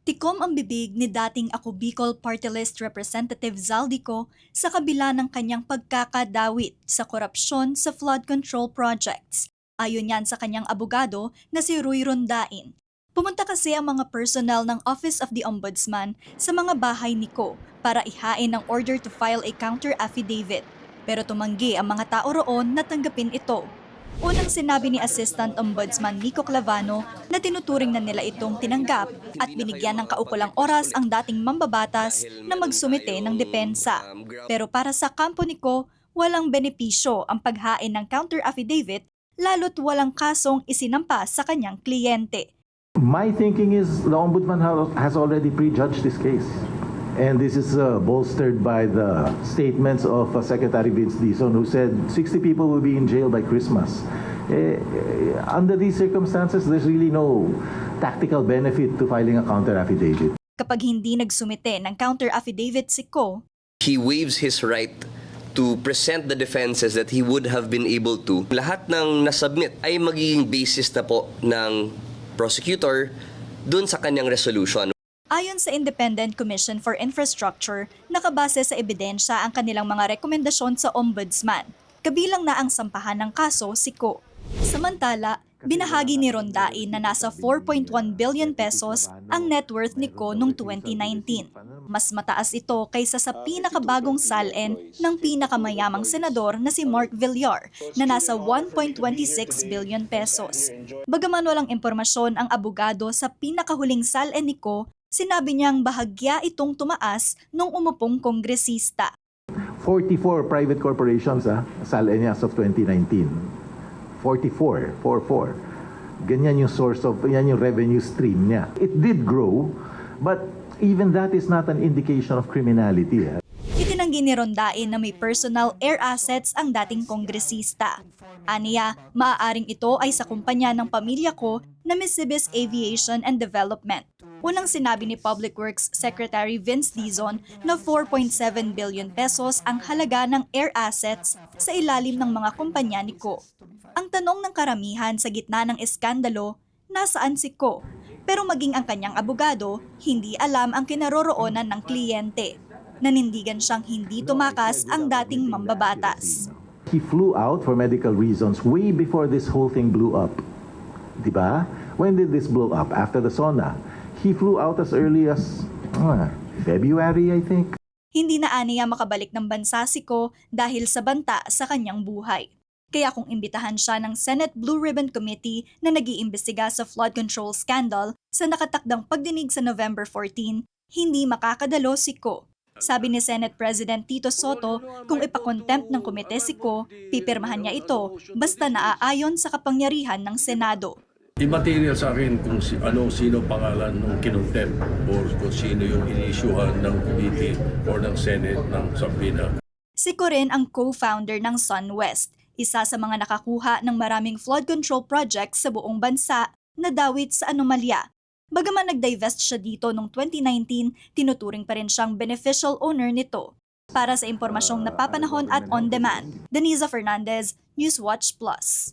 Tikom ang bibig ni dating ako Bicol Party List Representative Zaldico sa kabila ng kanyang pagkakadawit sa korupsyon sa flood control projects. Ayon yan sa kanyang abogado na si Rui Rondain. Pumunta kasi ang mga personnel ng Office of the Ombudsman sa mga bahay ni Ko para ihain ang order to file a counter affidavit. Pero tumanggi ang mga tao roon na tanggapin ito. Unang sinabi ni Assistant Ombudsman Nico Clavano na tinuturing na nila itong tinanggap at binigyan ng kaukulang oras ang dating mambabatas na magsumite ng depensa. Pero para sa kampo ni Ko, walang benepisyo ang paghain ng counter affidavit lalo't walang kasong isinampa sa kanyang kliyente. My thinking is the ombudsman ha- has already prejudged this case. And this is uh, bolstered by the statements of uh, Secretary Vince Dizon who said 60 people will be in jail by Christmas. Eh, eh, under these circumstances, there's really no tactical benefit to filing a counter affidavit. Kapag hindi nagsumite ng counter affidavit si Ko, he waives his right to present the defenses that he would have been able to. Lahat ng nasubmit ay magiging basis na po ng prosecutor dun sa kanyang resolution. Ayon sa Independent Commission for Infrastructure, nakabase sa ebidensya ang kanilang mga rekomendasyon sa ombudsman. Kabilang na ang sampahan ng kaso si Ko. Samantala, binahagi ni Rondain na nasa 4.1 billion pesos ang net worth ni Ko noong 2019. Mas mataas ito kaysa sa pinakabagong salin ng pinakamayamang senador na si Mark Villar na nasa 1.26 billion pesos. Bagaman walang impormasyon ang abogado sa pinakahuling salin ni Ko, sinabi niyang bahagya itong tumaas nung umupong kongresista. 44 private corporations, ah, SALN niya as of 2019. 44, 44. Ganyan yung source of, yan yung revenue stream niya. It did grow, but even that is not an indication of criminality. ah. Itinanggi ni Rondain na may personal air assets ang dating kongresista. Aniya, maaaring ito ay sa kumpanya ng pamilya ko na Missibis Aviation and Development. Unang sinabi ni Public Works Secretary Vince Dizon na 4.7 billion pesos ang halaga ng air assets sa ilalim ng mga kumpanya ni Ko. Ang tanong ng karamihan sa gitna ng eskandalo, nasaan si Ko? Pero maging ang kanyang abogado, hindi alam ang kinaroroonan ng kliyente. Nanindigan siyang hindi tumakas ang dating mambabatas. He flew out for medical reasons way before this whole thing blew up. Di ba? When did this blow up? After the sauna. He flew out as early as ah, February, I think. Hindi na aniya makabalik ng bansa si Ko dahil sa banta sa kanyang buhay. Kaya kung imbitahan siya ng Senate Blue Ribbon Committee na nag-iimbestiga sa flood control scandal sa nakatakdang pagdinig sa November 14, hindi makakadalo si Ko. Sabi ni Senate President Tito Soto, kung ipakontempt ng komite si Ko, pipirmahan niya ito basta naaayon sa kapangyarihan ng Senado. Immaterial sa akin kung si, ano sino pangalan ng kinontempt or kung sino yung inisyuhan ng committee or ng Senate ng subpoena. Si ko rin ang co-founder ng SunWest, isa sa mga nakakuha ng maraming flood control projects sa buong bansa na dawit sa anomalya. Bagaman nag-divest siya dito noong 2019, tinuturing pa rin siyang beneficial owner nito. Para sa impormasyong napapanahon at on-demand, Denisa Fernandez, Newswatch Plus.